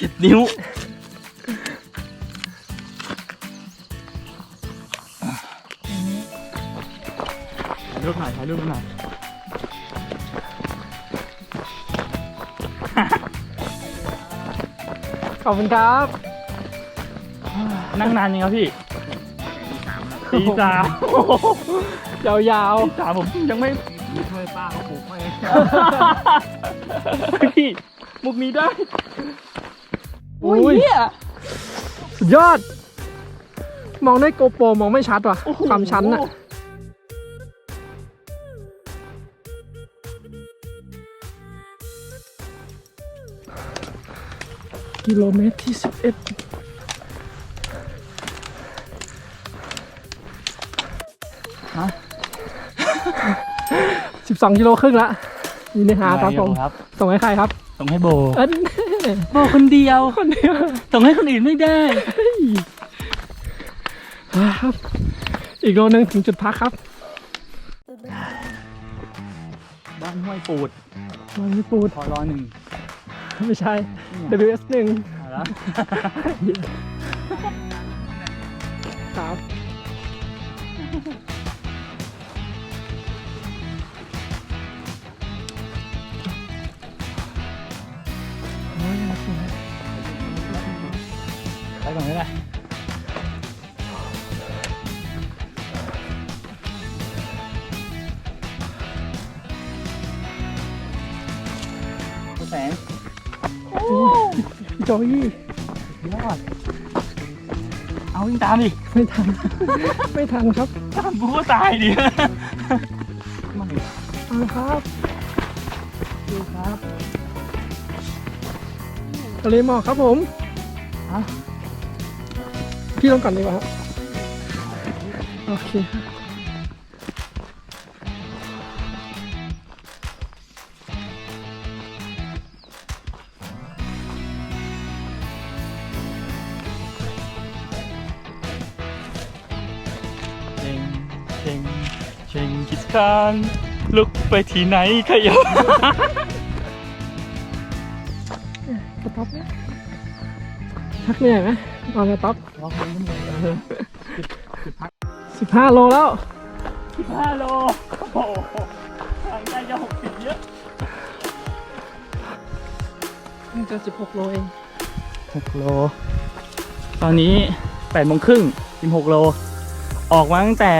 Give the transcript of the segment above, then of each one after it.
เจ็ดนิ้ว ถ่ายรูปหน่อยถ่ายรูปหน่อยขอบคุณครับ นั่งนานยังครับพี่ตีสามยาวตีสามผมยังไม่ ช่วยป้าเขาปลูกไว้ พี่มุกนี้ได้ๆ อุ้ยสุดยอด มองด้วยโกโปรมองไม่ชัดว่ะโอ้โหความชั้นอะกิโลเมตรที่สิบเอ็ดสิบสองกิโลครึ่งละนี่ในหาครับผมครับส่งให้ใครครับ ส่งให้โบเอ้ ยโบคนเดียวคนเดียวส่งให้คนอื่นไม่ได้ ครับ อีกโลนึงถึงจุดพักครับ บ้านห้วยปูดมันไม่ปูด พอรอหนึ่งไม่ใช่ WS หนึ่งเอาละครับ ไปก่อนไม่ได้แสงโจยี่ยอด เอาวิ่งตามดิไม่ทัน ไม่ทันครับตามกูก็ตายดิเอาละครับดูครับทะเลหมอกครับผมฮะ พี่ลงก่อนดีกว่าครับโอเคครับเชงเชงเชงกิสคานลุกไปที่ไหนขยับสต็อปไหมพักเหนื่อยไหม นอนสต็อปลองเล่นกันเลยสิบห้าโลแล้วห้าโลโอ้โหทางใกล้จะหกสิบเยอะนี่จะสิบหกโลเองหกโล ตอนนี้แปดโมงครึ่งสิบหกโล ออกมาตั้งแต่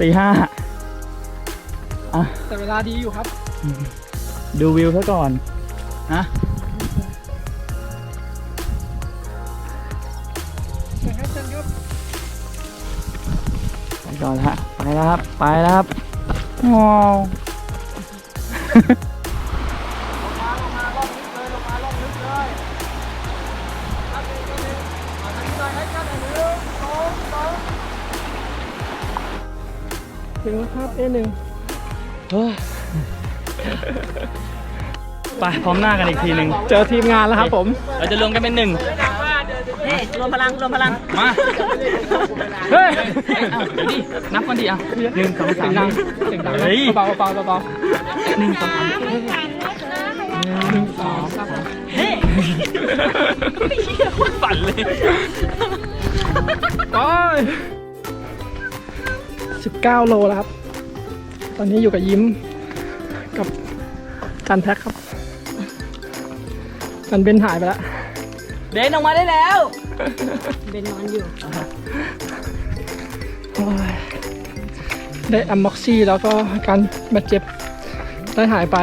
ตีห้าแต่เวลาดีอยู่ครับ ดูวิวซะก่อนนะ ก่อนละไปแล้วครับ ไปแล้วครับว้าวถึงแล้วครับ A หนึ่งเฮ้ยไปพร้อมหน้ากันอีกทีหนึ่งเจอทีมงานแล้วครับผม เราจะรวมกันเป็นหนึ่ง รวมพลังรวมพลังมาเฮ้ยเอาเดี๋ยวดินับกันดิอะหนึ่งสองเสีสายมงดังเสียงดังนะเฮ้ยเบาๆเบาๆเบาหนึ่งสองสามๆหนึ่งสองครับเฮ้ยโคตรฝันเลยไปสิบเก้าโลแล้วครับ ตอนนี้อยู่กับยิ้มกับจันแท็กครับจันเบนหายไปแล้ว เบนออกมาได้แล้วเป็นนอนอยู่โอ้ยได้อัมม็อกซี่แล้วก็อาการบาดเจ็บได้หายไป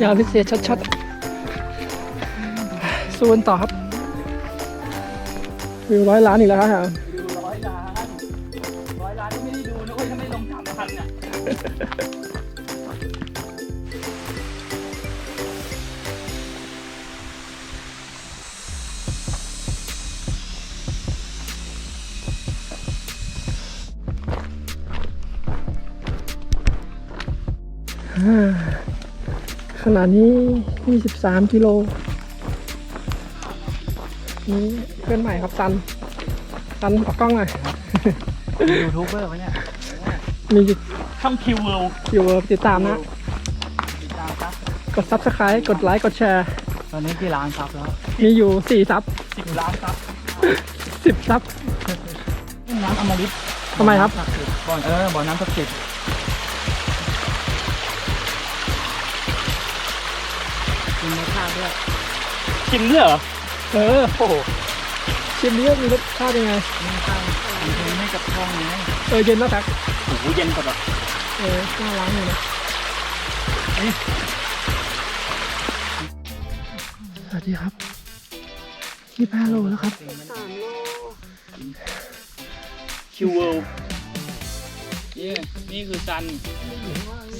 ยาพิเศษชัดๆสู้กันต่อครับ วิวร้อยล้านอีกแล้วครับร้อยล้านร้อยล้านที่ไม่ได้ดูนะเว้ยถ้าไม่ลงสามพันอะ ขณะนี้ 23 กิโล นี่เพื่อนใหม่ครับซันซันออกกล้องหน่อยยูทูบเบอร์เขาเนี่ย มีอยู่ช่องคิวเวิลด์อยู่ติดตามนะ ติดตามครับ กด subscribe กดไลค์ กดแชร์ ตอนนี้กี่ล้านซับแล้ว มีอยู่สี่ซับสิบล้านซับสิบซับนี่น้ำอมฤตทำไมครับบ่อเออบ่อน้ำศักดิ์สิทธิ์ ด้วยกินด้วยเหรอ เออโอ้โหชิมนี้มีรสชาติยังไงนี่ตั้งมันให้กับท้องไงเออเย็นมากครับโอ้โหเย็นกว่าแบบเออน่าล้างอยู่นะสวัสดีครับยี่ห้าโลแล้วครับคิวเวิลนี่นี่คือซัน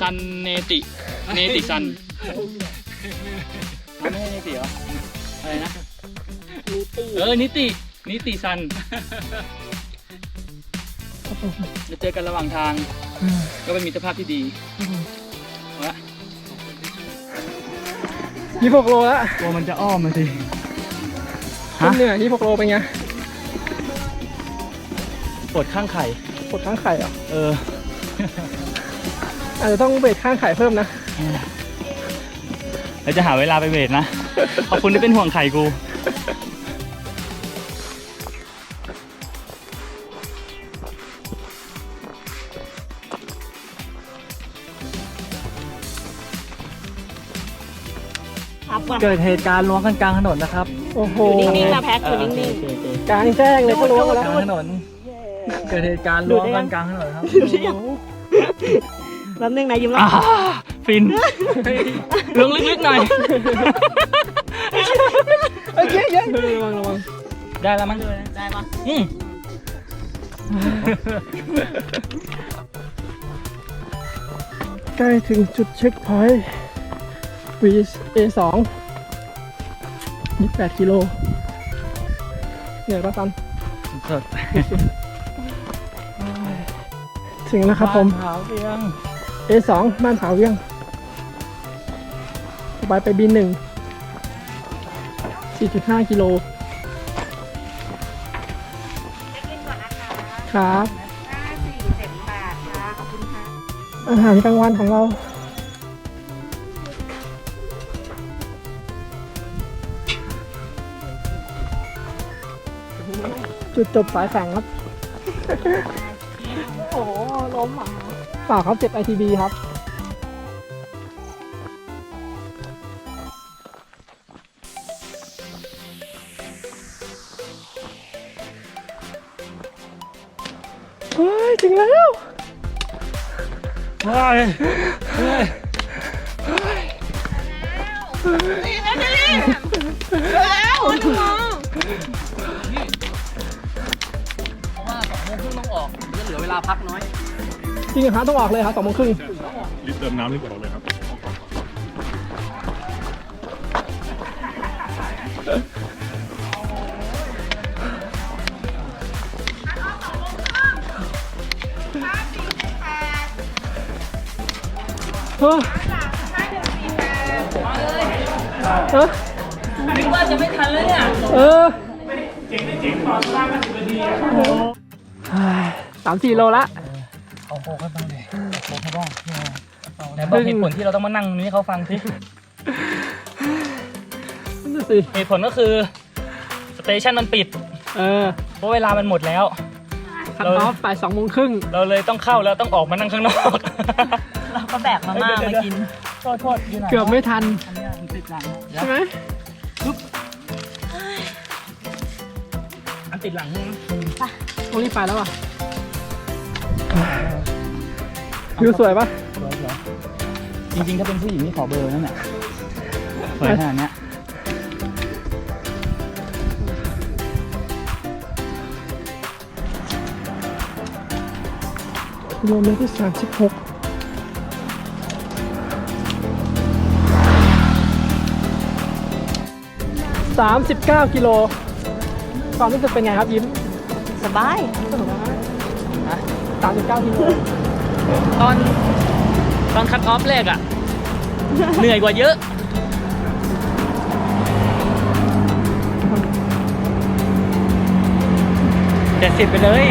ซันเนติ เนติซัน ไม่ใช่เนติเหรออะไรนะเออ นิติ นิติซันครับผมจะเจอกันระหว่างทางอืมก็เป็นมิตรภาพที่ดีเอาละยี่หกโลแล้วกลัวมันจะอ้อมมาสิต้นเหนื่อยยี่หกโลเป็นไงปวดข้างไข่ปวดข้างไข่เหรอ เออ อาจจะต้องเบรกข้างไข่เพิ่มนะ แล้วจะหาเวลาไปเวทนะ ขอบคุณที่เป็นห่วงไข่กู อัพก่อนเกิดเหตุการณ์ล้วงกันกลางถนนนะครับ โอ้โหอยู่นิ่งๆนะแพ็คอยู่นิ่งกลางแจ้งเลยก็รู้กันกแล้วลางถนน เกิดเหตุการณ์ล้วงกันกลางถนนครับ ๆแป๊บนึงนะยิ้มแล้ว อ่าฟิน ล้วงลึกๆหน่อยเอ้ยเย้เย้ระวังระวังได้แล้วมั้งได้ปะอืมใกล้ถึงจุดเช็คพอยต์ VA2 นี่8กิโลเหนื่อยปะตันสดถึงแล้วครับผมขาวเพียง A2 บ้านผาเวียง ต่อไปไป B1 4.5กิโลครับอาหารกลางวันของเรา จุดจบสายแข่งครับ โอ้โหล้มอะเปล่าครับเจ็บ ITB ครับ ว้ยเฮ้ยแล้วน้องเพราะว่าสองโมงครึ่งต้องออกจะเหลือเวลาพักน้อย จริงเหรอฮะต้องออกเลยครับสองโมงครึ่ง รีบเติมน้ำรีบออกเลย เออเออนึกว่าจะไม่ทันแล้วเนี่ย เออสามสี่โลละเอาโคกันบ้างดิโคกันบ้างไหนบอกเหตุผลที่เราต้องมานั่งตรงนี้เขาฟังสิเหตุผลก็คือสเตชันมันปิด เออ เพราะเวลามันหมดแล้วคัดออฟบ่ายสองโมงครึ่ง เราเลยต้องเข้าแล้วต้องออกมานั่งข้างนอก เราก็แบกมาม่ามากิน โทษโทษอยู่ไหนเกือบไม่ทันอันเนี้ยมันติดหลังใช่ไหมอันติดหลังใช่ไหมต้องรีบไปแล้วอะวิวสวยปะสวยสวยจริงๆ ถ้าเป็นผู้หญิงนี่ขอเบอร์นั่นแหละสวยขนาดเนี้ยกิโลเมตรที่สามสิบหก สามสิบเก้ากิโลความรู้สึกเป็นไงครับยิ้มสบายสามสิบเก้ากิโลตอนตอนคัดออฟแรกอะเหนื่อยกว่าเยอะเจ็ดสิบไปเลย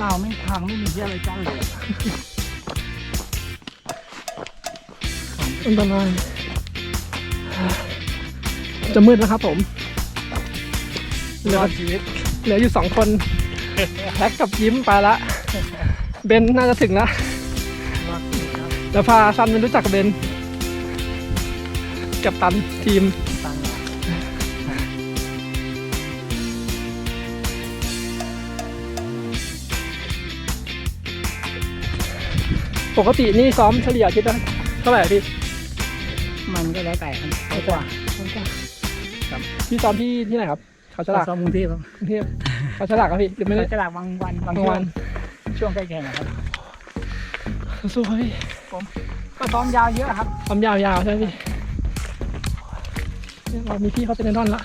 เราไม่ทางไม่มีที่อะไรกั้นเลยอันตรายจะมืดแล้วครับผมเหลือชีวิตเหลืออยู่สองคนแท็กกับยิ้มไปละ เบนน่าจะถึงแล้วเดี๋ยวพาซันไปรู้จักกับเบนกับตันทีม ปกตินี่ซ้อมเฉลี่ยอาทิตย์ละเท่าไหร่พี่มันก็แล้วแต่มันไม่กว่าครับพี่ซ้อมที่ที่ไหนครับ เขาฉลากซ้อมกรุงเทพครับกรุงเทพเขาฉลากครับพี่หรือไม่ได้เราจะหลักบางวันบางบางช่ววังนช่วงใกล้แข่งอะครับสู้ครับพี่ก็ซ้อมยาวเยอะครับความยาวๆใช่ไหมพี่เนี่ยเรามีพี่เขาเป็นไอดอลละ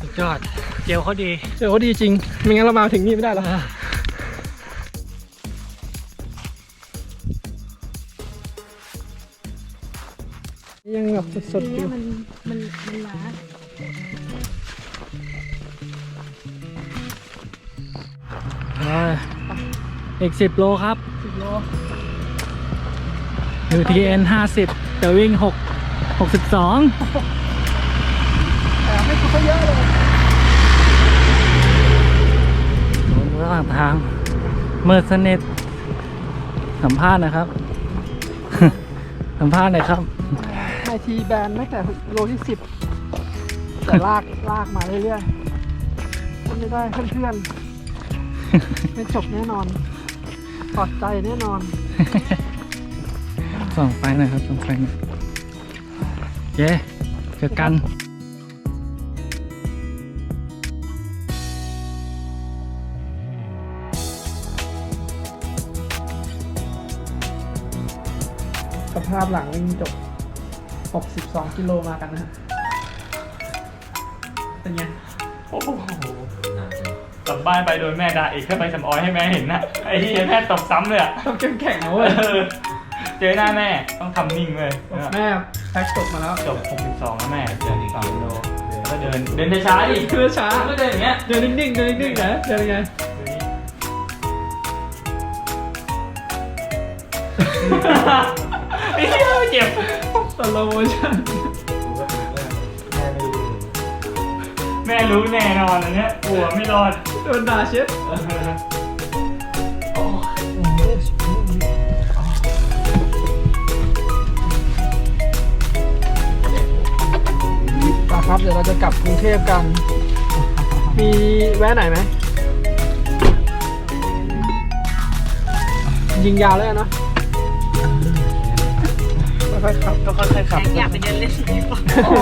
สุดยอดเจลเขาดีเจอเขาดีจริง ไม่งั้นเรามาถึงนี่ไม่ได้หรอก ยังแบบสดๆอยู่มันมันมันล้าอีกสิบโลครับสิบโลอยู่ TN ห้าสิบแต่วิ่งหกหกสิบสองแต่ไม่คุ้เขาเยอะเลยระหว่างทางเมิดสนิทสัมภาษณ์นะครับ สัมภาษณ์หน่อยครับ ไอทีแบนตั้งแต่โลที่สิบแต่ลากลากมาเรื่อยๆไม่ได้เพื่อนๆไม่จบแน่นอนปลอดใจแน่นอน ส่องไปหนะครับส่องไปหน่อยเย้เจอกันสภาพหลังวิ่งจบ 62กิโลมากันนะฮะเป็นไงโอ้โหกลับบ้านไปโดนแม่ด่าอีกแค่ไปสำออยให้แม่เห็นนะไอ้ที่แม่ตบซ้ำเลยอะต้องเข้มแข็งนะเอเว้ยอเจอหน้าแม่ต้องทำนิ่งเลยแม่แพ็กจบมาแล้วจบ 62แล้วแม่เดินอีก2โลแล้วก็เดินเดินช้าๆดิเดินช้าก็เดินอย่างเงี้ยเดินนิ่งๆเดินนิ่งๆนะเดินยังไงไอ้เหี้ยเจ็บ สโลโมชั่นแม่รู้แน่นอนอันเนี้ยกลัวไม่รอดโดนด่าเช็ดครับเดี๋ยวเราจะกลับกรุงเทพกัน มีแวะไหนไหม ยิงยาวเลยอะเนาะ ค่อยๆขับ ก็ค่อยๆขับแท็กอยากไปเดินเล่นดีกว่าโอ้